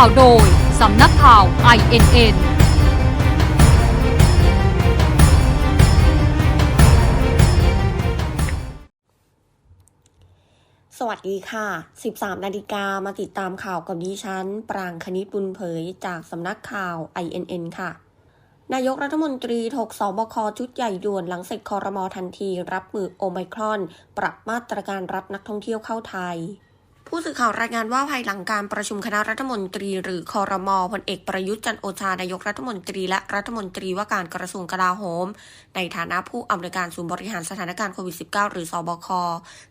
ข่าวโดย สำนักข่าว INN สวัสดีค่ะ 13 นาฬิกามาติดตามข่าวกับดิฉัน ปรางคณิตบุญเผยจากสำนักข่าว INN ค่ะ นายกรัฐมนตรีถกสบคชุดใหญ่ด่วนหลังเสร็จคอรมอทันที รับมือโอไมครอน ปรับมาตรการรับนักท่องเที่ยวเข้าไทย ผู้สื่อข่าวรายงานว่าภายหลังการประชุมคณะรัฐมนตรี หรือคอรมอพลเอกประยุทธ์จันโอชานายกรัฐมนตรี และรัฐมนตรีว่าการกระทรวงกลาโหม ในฐานะผู้อำนวยการศูนย์บริหารสถานการณ์โควิด -19 หรือสอบค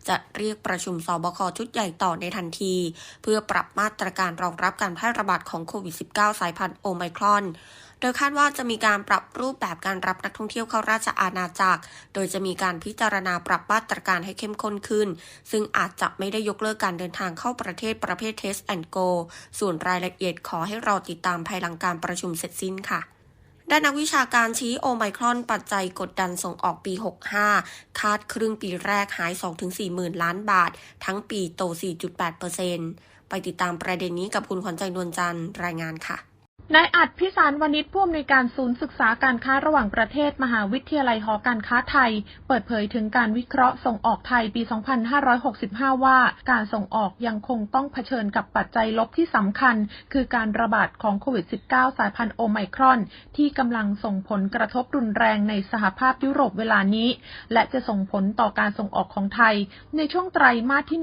จะเรียกประชุมสบคชุดใหญ่ต่อในทันที เพื่อปรับมาตรการรองรับการแพร่ระบาดของโควิด -19 สายพันธุ์โอไมครอน โดยคาดว่าจะมีการปรับรูปแบบการรับนักท่องเที่ยวเข้าราชอาณาจักร โดยจะมีการพิจารณาปรับมาตรการให้เข้มข้นขึ้น ซึ่งอาจจะไม่ได้ยกเลิกการเดินทางเข้าประเทศประเภท Test and Go ส่วนรายละเอียดขอให้รอติดตามภายหลังการประชุมเสร็จสิ้นค่ะด้านนักวิชาการชี้โอไมครอนปัจจัยกดดันส่งออกปี 65 คาดครึ่งปีแรกหาย 2-4 หมื่นล้านบาท ทั้งปีโต 4.8%ไปติดตามประเด็นนี้กับคุณขวัญใจนวลจันทร์รายงานค่ะ นายอัดพิสารวณิชผู้อำนวยการศูนย์ศึกษาการค้าระหว่างประเทศมหาวิทยาลัยหอการค้าไทย เปิดเผยถึงการวิเคราะห์ส่งออกไทยปี 2565 ว่า การส่งออกยังคงต้องเผชิญกับปัจจัยลบที่สำคัญ คือการระบาดของโควิด -19 สายพันธุ์โอไมครอน ที่กำลังส่งผลกระทบรุนแรงในสหภาพยุโรปเวลานี้ และจะส่งผลต่อการส่งออกของไทย ในช่วงไตรมาสที่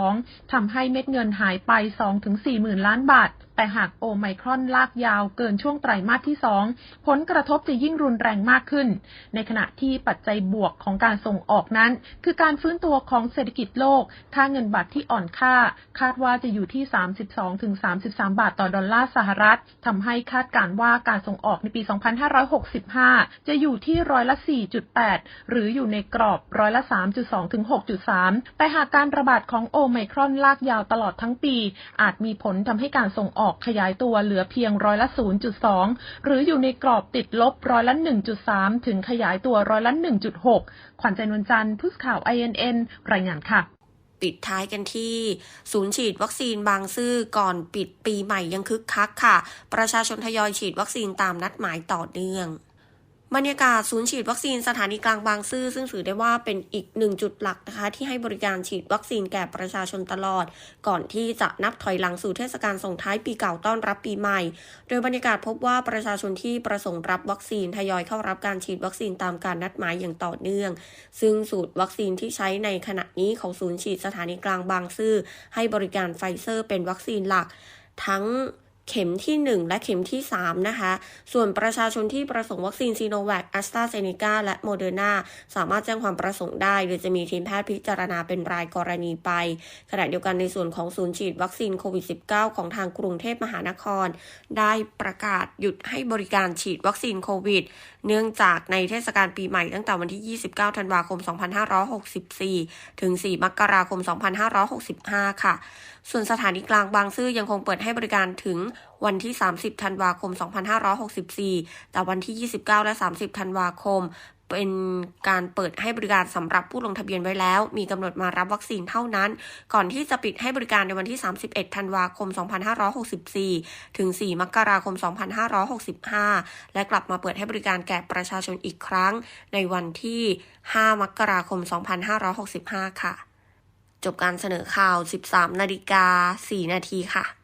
1-2ทำให้เม็ดเงินหายไป 2-4 หมื่นล้านบาทแต่หากโอไมครอนลากยาวเกินช่วงไตรมาสที่ 2 ผลกระทบจะยิ่งรุนแรงมากขึ้น ในขณะที่ปัจจัยบวกของการส่งออกนั้น คือการฟื้นตัวของเศรษฐกิจโลก ค่าเงินบาทที่อ่อนค่า คาดว่าจะอยู่ที่ 32-33 บาทต่อดอลลาร์สหรัฐทำให้คาดการว่าการส่งออกในปี 2565 จะอยู่ที่ร้อยละ 4.8 หรืออยู่ในกรอบร้อยละ 3.2 ถึง 6.3 แต่หากการระบาดของโอไมครอนลากยาวตลอดทั้งปี อาจมีผลทำให้การส่งออกขยายตัวเหลือเพียงร้อยละ 0.2 หรืออยู่ในกรอบติดลบร้อยละ 1.3 ถึงขยายตัวร้อยละ 1.6 ขวัญใจนวลจันทร์ผู้ข่าว INN รายงานค่ะปิดท้ายกันที่ศูนย์ฉีดวัคซีนบางซื่อก่อนปิดปีใหม่ยังคึกคักค่ะ ประชาชนทยอยฉีดวัคซีนตามนัดหมายต่อเนื่อง บรรยากาศศูนย์ฉีดวัคซีนสถานีกลางบางซื่อซึ่งถือได้ว่าเป็นอีกหนึ่งจุดหลักนะคะ ที่ให้บริการฉีดวัคซีนแก่ประชาชนตลอด ก่อนที่จะนับถอยหลังสู่เทศกาลส่งท้ายปีเก่าต้อนรับปีใหม่ โดยบรรยากาศพบว่าประชาชนที่ประสงค์รับวัคซีนทยอยเข้ารับการฉีดวัคซีนตามการนัดหมายอย่างต่อเนื่อง ซึ่งสูตรวัคซีนที่ใช้ในขณะนี้ของศูนย์ฉีดสถานีกลางบางซื่อให้บริการไฟเซอร์เป็นวัคซีนหลัก ทั้ง เข็มที่ 1 และเข็มที่ 3 นะคะ ส่วนประชาชนที่ประสงค์วัคซีนซีโนแวคแอสตราเซเนกาและโมเดอร์นาสามารถแจ้งความประสงค์ได้ โดยจะมีทีมแพทย์พิจารณาเป็นรายกรณีไป ขณะเดียวกันในส่วนของศูนย์ฉีดวัคซีนโควิด -19 ของทางกรุงเทพมหานคร ได้ประกาศหยุดให้บริการฉีดวัคซีนโควิด เนื่องจากในเทศกาลปีใหม่ตั้งแต่วันที่ 29 ธันวาคม 2564 ถึง 4 มกราคม 2565 ค่ะ ส่วนสถานีกลางบางซื่อยังคงเปิดให้บริการถึงวันที่ 30 ธันวาคม 2564 แต่วันที่ 29 และ 30 ธันวาคม เป็นการเปิดให้บริการสำหรับผู้ลงทะเบียนไว้แล้ว มีกำหนดมารับวัคซีนเท่านั้น ก่อนที่จะปิดให้บริการในวันที่ 31 ธันวาคม 2564 ถึง 4 มกราคม 2565 และกลับมาเปิดให้บริการแก่ประชาชนอีกครั้ง ในวันที่ 5 มกราคม 2565 ค่ะจบการเสนอข่าว 13 นาฬิกา 4 นาทีค่ะ